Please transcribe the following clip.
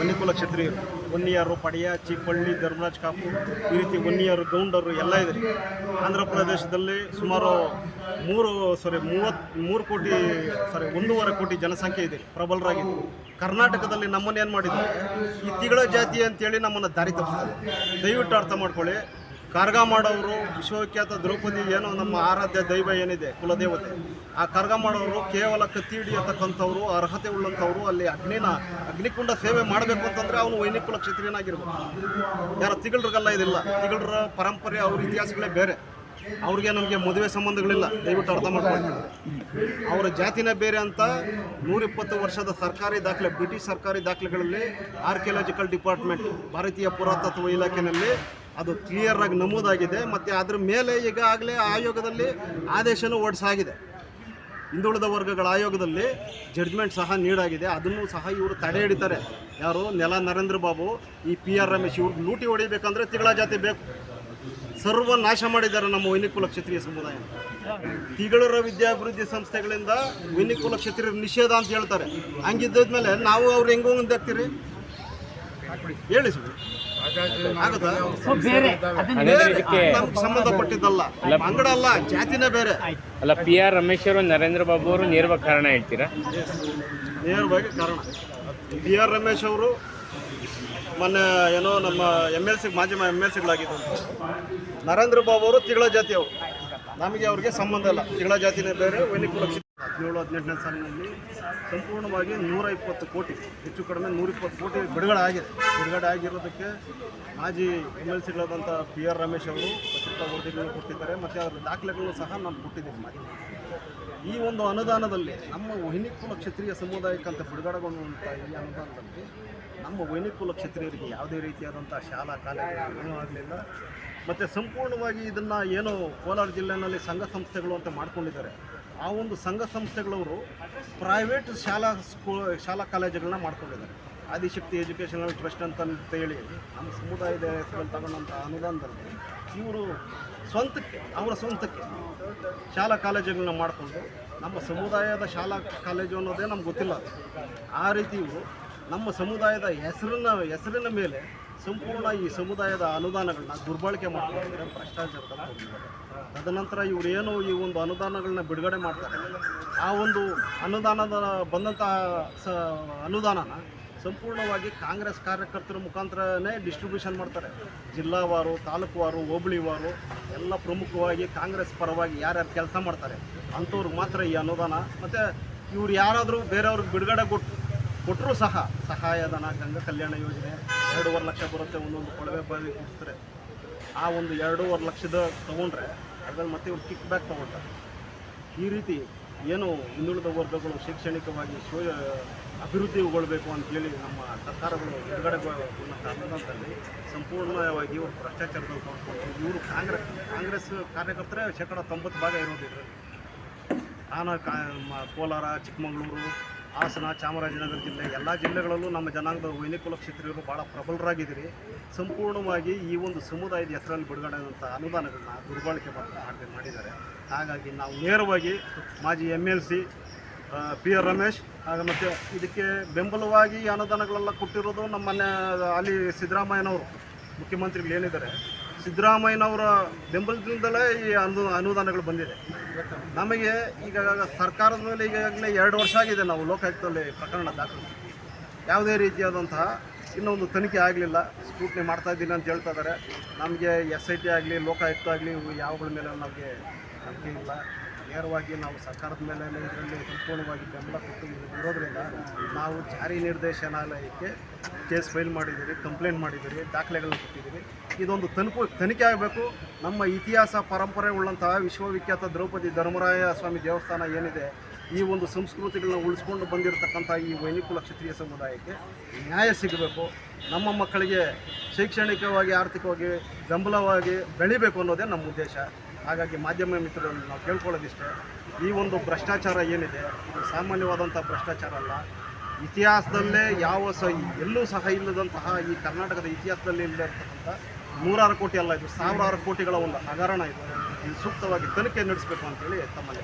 ವನ್ಯಕುಲ ಕ್ಷತ್ರಿಯರು ವನ್ನಿಯರು, ಪಡೆಯ ಚಿಪ್ಪಳ್ಳಿ ಧರ್ಮರಾಜ್ ಕಾಪು, ಈ ರೀತಿ ವನ್ನಿಯರು, ಗೌಂಡರು ಎಲ್ಲ ಇದೆ ಆಂಧ್ರ ಪ್ರದೇಶದಲ್ಲಿ ಸುಮಾರು ಮೂರು ಸಾರಿ ಮೂವತ್ ಮೂರು ಕೋಟಿ ಸಾರಿ ಒಂದೂವರೆ ಕೋಟಿ ಜನಸಂಖ್ಯೆ ಇದೆ ಪ್ರಬಲರಾಗಿದೆ ಕರ್ನಾಟಕದಲ್ಲಿ ನಮ್ಮನ್ನು ಏನು ಮಾಡಿದ್ದಾರೆ ಈ ತಿಗಳ ಜಾತಿ ಅಂತೇಳಿ ನಮ್ಮನ್ನು ದಾರಿ ತಪ್ಪಿಸ್ತಾರೆ. ದಯವಿಟ್ಟು ಅರ್ಥ ಮಾಡ್ಕೊಳ್ಳಿ. ಕಾರ್ಗ ಮಾಡೋರು ವಿಶ್ವವಿಖ್ಯಾತ ದ್ರೌಪದಿ ಏನೋ ನಮ್ಮ ಆರಾಧ್ಯ ದೈವ ಏನಿದೆ, ಕುಲದೇವತೆ. ಆ ಕಾರ್ಗ ಮಾಡೋರು ಕೇವಲ ಕತ್ತಿ ಹಿಡಿಯತಕ್ಕಂಥವ್ರು, ಅರ್ಹತೆ ಉಳ್ಳಂಥವ್ರು, ಅಲ್ಲಿ ಅಗ್ನಿನ, ಅಗ್ನಿಕುಂಡ ಸೇವೆ ಮಾಡಬೇಕು ಅಂತಂದ್ರೆ ಅವನು ವೈನಿಕುಲ ಕ್ಷತ್ರಿಯನಾಗಿರ್ಬೇಕು. ಯಾರ ತಿಗಳರಿಗೆಲ್ಲ ಇದಿಲ್ಲ. ತಿಗಳರ ಪರಂಪರೆ, ಅವ್ರ ಇತಿಹಾಸಗಳೇ ಬೇರೆ. ಅವ್ರಿಗೆ ನಮಗೆ ಮದುವೆ ಸಂಬಂಧಗಳಿಲ್ಲ. ದಯವಿಟ್ಟು ಅರ್ಥ ಮಾಡ್ಕೊಳ್ಳಿ. ಅವರ ಜಾತಿನೇ ಬೇರೆ ಅಂತ ನೂರಿಪ್ಪತ್ತು ವರ್ಷದ ಸರ್ಕಾರಿ ದಾಖಲೆ, ಬ್ರಿಟಿಷ್ ಸರ್ಕಾರಿ ದಾಖಲೆಗಳಲ್ಲಿ ಆರ್ಕಿಯಾಲಜಿಕಲ್ ಡಿಪಾರ್ಟ್ಮೆಂಟ್ ಭಾರತೀಯ ಪುರಾತತ್ವ ಇಲಾಖೆಯಲ್ಲಿ ಅದು ಕ್ಲಿಯರ್ ಆಗಿ ನಮೂದಾಗಿದೆ. ಮತ್ತು ಅದ್ರ ಮೇಲೆ ಈಗಾಗಲೇ ಆಯೋಗದಲ್ಲಿ ಆದೇಶನೂ ಹೊರಡಿಸಾಗಿದೆ. ಹಿಂದುಳಿದ ವರ್ಗಗಳ ಆಯೋಗದಲ್ಲಿ ಜಡ್ಜ್ಮೆಂಟ್ ಸಹ ನೀಡಾಗಿದೆ. ಅದನ್ನು ಸಹ ಇವರು ತಡೆ ಹಿಡಿತಾರೆ. ಯಾರು? ನೆಲ ನರೇಂದ್ರ ಬಾಬು, ಈ ಪಿ ಆರ್ ರಮೇಶ್ ಇವ್ರು ಲೂಟಿ ಹೊಡಿಬೇಕಂದ್ರೆ ತಿಗಳ ಜಾತಿ ಬೇಕು. ಸರ್ವ ನಾಶ ಮಾಡಿದ್ದಾರೆ ನಮ್ಮ ವೈನಿಕುಲ ಕ್ಷೇತ್ರೀಯ ಸಮುದಾಯ. ತಿಗಳರ ವಿದ್ಯಾಭಿವೃದ್ಧಿ ಸಂಸ್ಥೆಗಳಿಂದ ವೈನಿಕುಲ ಕ್ಷತ್ರಿಯರ ನಿಷೇಧ ಅಂತ ಹೇಳ್ತಾರೆ. ಹಂಗಿದ್ದಾದ್ಮೇಲೆ ನಾವು ಅವ್ರು ಹೆಂಗೋ ಮುಂದೆ ಹೇಳಿ ಸುಮ್ಮನೆ ಸಂಬಂಧಪಟ್ಟಿದ್ದಲ್ಲ. ಮಂಗಡ ಅಲ್ಲ ಜಾತಿನೇ ಬೇರೆ. ಅಲ್ಲ ಪಿ ಆರ್ ರಮೇಶ್ ಅವರು ನರೇಂದ್ರ ಬಾಬು ಅವರು ನೇರ ಕಾರಣ ಹೇಳ್ತೀರಾ? ನೇರವಾಗಿ ಕಾರಣ. ಪಿ ಆರ್ ರಮೇಶ್ ಅವರು ಮೊನ್ನೆ ಏನೋ ನಮ್ಮ ಎಂ ಎಲ್ ಸಿ ಮಾಜಿ ಎಂ ಎಲ್ ಸಿಗಳಾಗಿದ್ದು ನರೇಂದ್ರ ಬಾಬು ಅವರು ತಿಗಳ ಜಾತಿಯವರು ನಮಗೆ ಅವ್ರಿಗೆ ಸಂಬಂಧ ಇಲ್ಲ. ತಿಗಳ ಜಾತಿನೇ ಬೇರೆ ವೈನಿಕುಲ ಹದಿನೇಳು, ಹದಿನೆಂಟನೇ ಸಾಲಿನಲ್ಲಿ ಸಂಪೂರ್ಣವಾಗಿ ನೂರ ಇಪ್ಪತ್ತು ಕೋಟಿ, ಹೆಚ್ಚು ಕಡಿಮೆ ನೂರಿಪ್ಪತ್ತು ಕೋಟಿ ಬಿಡುಗಡೆ ಆಗಿದೆ ಬಿಡುಗಡೆ ಆಗಿರೋದಕ್ಕೆ ಮಾಜಿ ಎಂ ಎಲ್ ಸಿಗಳಾದಂಥ ಪಿ ಆರ್ ರಮೇಶ್ ಅವರು ಪತ್ರಿಕಾ ವರದಿಗಳನ್ನು ಕೊಟ್ಟಿದ್ದಾರೆ, ಮತ್ತು ಅದರ ದಾಖಲೆಗಳನ್ನು ಸಹ ನಾನು ಕೊಟ್ಟಿದ್ದೀನಿ ಮಾಜಿ ಈ ಒಂದು ಅನುದಾನದಲ್ಲಿ ನಮ್ಮ ವೈನಿಕುಲ ಕ್ಷತ್ರಿಯ ಸಮುದಾಯಕ್ಕಂತ ಬಿಡುಗಡೆಗೊಂಡಂಥ ಈ ಅನುದಾನದಲ್ಲಿ ನಮ್ಮ ವೈನಿಕುಲ ಕ್ಷತ್ರಿಯರಿಗೆ ಯಾವುದೇ ರೀತಿಯಾದಂಥ ಶಾಲಾ ಕಾಲೇಜುಗಳು ಆಗಲಿಲ್ಲ. ಮತ್ತು ಸಂಪೂರ್ಣವಾಗಿ ಇದನ್ನು ಏನು ಕೋಲಾರ ಜಿಲ್ಲೆಯಲ್ಲಿ ಸಂಘ ಸಂಸ್ಥೆಗಳು ಅಂತ ಮಾಡ್ಕೊಂಡಿದ್ದಾರೆ. ಆ ಒಂದು ಸಂಘ ಸಂಸ್ಥೆಗಳವರು ಪ್ರೈವೇಟ್ ಶಾಲಾ ಸ್ಕೂ, ಶಾಲಾ ಕಾಲೇಜುಗಳನ್ನ ಮಾಡ್ಕೊಂಡಿದ್ದಾರೆ. ಆದಿಶಕ್ತಿ ಎಜುಕೇಷನಲ್ ಟ್ರಸ್ಟ್ ಅಂತ ಹೇಳಿ ನಮ್ಮ ಸಮುದಾಯದ ಹೆಸರಲ್ಲಿ ತಗೊಂಡಂಥ ಅನುದಾನದಲ್ಲಿ ಇವರು ಸ್ವಂತಕ್ಕೆ, ಅವರ ಸ್ವಂತಕ್ಕೆ ಶಾಲಾ ಕಾಲೇಜುಗಳನ್ನ ಮಾಡಿಕೊಂಡು ನಮ್ಮ ಸಮುದಾಯದ ಶಾಲಾ ಕಾಲೇಜು ಅನ್ನೋದೇ ನಮ್ಗೆ ಗೊತ್ತಿಲ್ಲ. ಆ ರೀತಿ ನಮ್ಮ ಸಮುದಾಯದ ಹೆಸರನ್ನ, ಹೆಸರಿನ ಮೇಲೆ ಸಂಪೂರ್ಣ ಈ ಸಮುದಾಯದ ಅನುದಾನಗಳನ್ನ ದುರ್ಬಳಕೆ ಭ್ರಷ್ಟಾಚಾರದ ತೊಗೊಂಡಿದ್ದಾರೆ ತದನಂತರ ಇವರು ಏನು ಈ ಒಂದು ಅನುದಾನಗಳನ್ನ ಬಿಡುಗಡೆ ಮಾಡ್ತಾರೆ, ಆ ಒಂದು ಅನುದಾನದ ಬಂದಂತಹ ಸ ಅನುದಾನನ ಸಂಪೂರ್ಣವಾಗಿ ಕಾಂಗ್ರೆಸ್ ಕಾರ್ಯಕರ್ತರ ಮುಖಾಂತರನೇ ಡಿಸ್ಟ್ರಿಬ್ಯೂಷನ್ ಮಾಡ್ತಾರೆ. ಜಿಲ್ಲಾವಾರು ತಾಲೂಕುವಾರು ಹೋಬಳಿವಾರು ಎಲ್ಲ ಪ್ರಮುಖವಾಗಿ ಕಾಂಗ್ರೆಸ್ ಪರವಾಗಿ ಯಾರ್ಯಾರು ಕೆಲಸ ಮಾಡ್ತಾರೆ ಅಂಥವ್ರಿಗೆ ಮಾತ್ರ ಈ ಅನುದಾನ. ಮತ್ತು ಇವ್ರು ಯಾರಾದರೂ ಬೇರೆಯವ್ರಿಗೆ ಬಿಡುಗಡೆ ಕೊಟ್ಟು ಕೊಟ್ಟರೂ ಸಹ ಸಹಾಯಧನ, ಗಂಗಾ ಕಲ್ಯಾಣ ಯೋಜನೆ ಎರಡೂವರೆ ಲಕ್ಷ ಬರುತ್ತೆ, ಒಂದೊಂದು ಕೊಳವೆ ಬಾವಿ ಕೊಡ್ತಾರೆ. ಆ ಒಂದು ಎರಡೂವರೆ ಲಕ್ಷದ ತೊಗೊಂಡ್ರೆ ಅದ್ರಲ್ಲಿ ಮತ್ತೆ ಇವ್ರು ಕಿಕ್ ಬ್ಯಾಕ್ ತೊಗೊಳ್ತಾರೆ ಈ ರೀತಿ ಏನು ಹಿಂದುಳಿದ ವರ್ಗಗಳು ಶೈಕ್ಷಣಿಕವಾಗಿ ಶೋ ಅಭಿವೃದ್ಧಿಗೊಳ್ಬೇಕು ಅಂತೇಳಿ ನಮ್ಮ ಸರ್ಕಾರಗಳು ಬಿಡುಗಡೆಗೊಳ್ಳುವ ಕಾರಣದಲ್ಲಿ ಸಂಪೂರ್ಣವಾಗಿ ಇವರು ಭ್ರಷ್ಟಾಚಾರದಲ್ಲಿ ಇವರು ಕಾಂಗ್ರೆಸ್ ಕಾಂಗ್ರೆಸ್ ಕಾರ್ಯಕರ್ತರೇ ಶೇಕಡ ತೊಂಬತ್ತು ಭಾಗ ಇರೋದಿಲ್ಲ ನಾನು ಕಾ ಕೋಲಾರ, ಚಿಕ್ಕಮಗಳೂರು ಹಾಸನ, ಚಾಮರಾಜನಗರ ಜಿಲ್ಲೆ ಎಲ್ಲ ಜಿಲ್ಲೆಗಳಲ್ಲೂ ನಮ್ಮ ಜನಾಂಗದ ವೈನಿಕುಲ ಕ್ಷೇತ್ರಗಳು ಭಾಳ ಪ್ರಬಲರಾಗಿದ್ದೀರಿ. ಸಂಪೂರ್ಣವಾಗಿ ಈ ಒಂದು ಸಮುದಾಯದ ಹೆಸರಲ್ಲಿ ಬಿಡುಗಡೆ ಆದಂಥ ಅನುದಾನಗಳನ್ನ ದುರ್ಬಳಕೆ ಮಾಡಿ ಮಾಡಿದ್ದಾರೆ. ಹಾಗಾಗಿ ನಾವು ನೇರವಾಗಿ ಮಾಜಿ M L C P R Ramesh, ಹಾಗೆ ಮತ್ತು ಇದಕ್ಕೆ ಬೆಂಬಲವಾಗಿ ಅನುದಾನಗಳೆಲ್ಲ ಕೊಟ್ಟಿರೋದು ನಮ್ಮ ಅಲ್ಲಿ ಸಿದ್ದರಾಮಯ್ಯನವರು. ಮುಖ್ಯಮಂತ್ರಿಗಳು ಏನಿದ್ದಾರೆ ಸಿದ್ದರಾಮಯ್ಯನವರ ಬೆಂಬಲದಿಂದಲೇ ಈ ಅನು ಅನುದಾನಗಳು ಬಂದಿದೆ. ನಮಗೆ ಈಗ ಸರ್ಕಾರದ ಮೇಲೆ ಈಗಾಗಲೇ ಎರಡು ವರ್ಷ ಆಗಿದೆ ನಾವು ಲೋಕಾಯುಕ್ತದಲ್ಲಿ ಪ್ರಕರಣ ದಾಖಲು. ಯಾವುದೇ ರೀತಿಯಾದಂತಹ ಇನ್ನೊಂದು ತನಿಖೆ ಆಗಲಿಲ್ಲ. ಸ್ಕ್ರೂಟ್ನಿ ಮಾಡ್ತಾ ಇದ್ದೀನಿ ಅಂತ ಹೇಳ್ತಾ ಇದ್ದಾರೆ. ನಮಗೆ ಎಸ್ ಐ ಟಿ ಆಗಲಿ, ಲೋಕಾಯುಕ್ತ ಆಗಲಿ ಯಾವಗಳ ಮೇಲೆ ನಮಗೆ ನಂಬಿಕೆ ಇಲ್ಲ. ನೇರವಾಗಿ ನಾವು ಸರ್ಕಾರದ ಮೇಲೆ ಇದರಲ್ಲಿ ಸಂಪೂರ್ಣವಾಗಿ ಬೆಂಬಲ ಕೊಟ್ಟು ಇರೋದ್ರಿಂದ ನಾವು ಜಾರಿ ನಿರ್ದೇಶನಾಲಯಕ್ಕೆ ಕೇಸ್ ಫೈಲ್ ಮಾಡಿದ್ದೀರಿ, ಕಂಪ್ಲೇಂಟ್ ಮಾಡಿದ್ದೀರಿ, ದಾಖಲೆಗಳನ್ನು ಕೊಟ್ಟಿದ್ದೀರಿ. ಇದೊಂದು ತನಿಖೆ ತನಿಖೆ ಆಗಬೇಕು. ನಮ್ಮ ಇತಿಹಾಸ, ಪರಂಪರೆ ಉಳ್ಳಂತಹ ವಿಶ್ವವಿಖ್ಯಾತ ದ್ರೌಪದಿ ಧರ್ಮರಾಯ ಸ್ವಾಮಿ ದೇವಸ್ಥಾನ ಏನಿದೆ, ಈ ಒಂದು ಸಂಸ್ಕೃತಿಗಳನ್ನ ಉಳಿಸ್ಕೊಂಡು ಬಂದಿರತಕ್ಕಂಥ ಈ ವೈನಿಕುಲ ಕ್ಷತ್ರಿಯ ಸಮುದಾಯಕ್ಕೆ ನ್ಯಾಯ ಸಿಗಬೇಕು. ನಮ್ಮ ಮಕ್ಕಳಿಗೆ ಶೈಕ್ಷಣಿಕವಾಗಿ, ಆರ್ಥಿಕವಾಗಿ ಬೆಂಬಲವಾಗಿ ಬೆಳಿಬೇಕು ಅನ್ನೋದೇ ನಮ್ಮ ಉದ್ದೇಶ. ಹಾಗಾಗಿ ಮಾಧ್ಯಮ ಮಿತ್ರರನ್ನು ನಾವು ಕೇಳ್ಕೊಳ್ಳೋದಿಷ್ಟೇ. ಈ ಒಂದು ಭ್ರಷ್ಟಾಚಾರ ಏನಿದೆ, ಇದು ಸಾಮಾನ್ಯವಾದಂಥ ಭ್ರಷ್ಟಾಚಾರ ಅಲ್ಲ. ಇತಿಹಾಸದಲ್ಲೇ ಯಾವ ಸಹ ಎಲ್ಲೂ ಸಹ ಇಲ್ಲದಂತಹ ಈ ಕರ್ನಾಟಕದ ಇತಿಹಾಸದಲ್ಲಿ ಇಲ್ಲದಂತಹ ನೂರಾರು ಕೋಟಿ ಅಲ್ಲ, ಇದು ಸಾವಿರಾರು ಕೋಟಿಗಳ ಒಂದು ಹಗರಣ ಇದು. ಸೂಕ್ತವಾಗಿ ತನಿಖೆ ನಡೆಸಬೇಕು ಅಂತೇಳಿ ತಮ್ಮಲ್ಲಿ